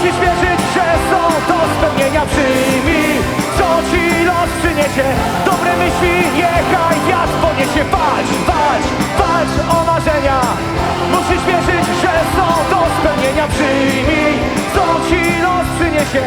Musisz wierzyć, że są do spełnienia Przyjmij, co ci los przyniesie? Dobre myśli, niechaj wiatr poniesie. Walcz, walcz, walcz o marzenia. Musisz wierzyć, że są do spełnienia Przyjmij, co ci los przyniesie?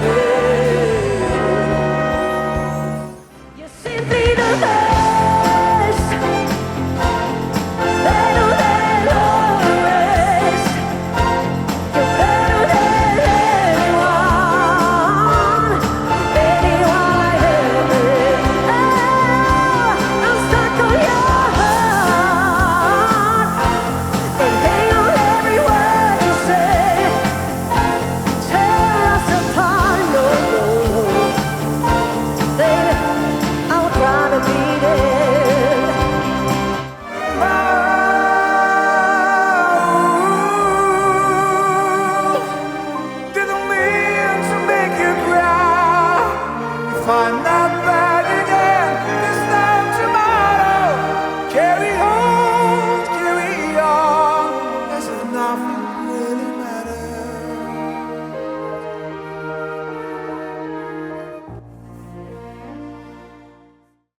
Lord.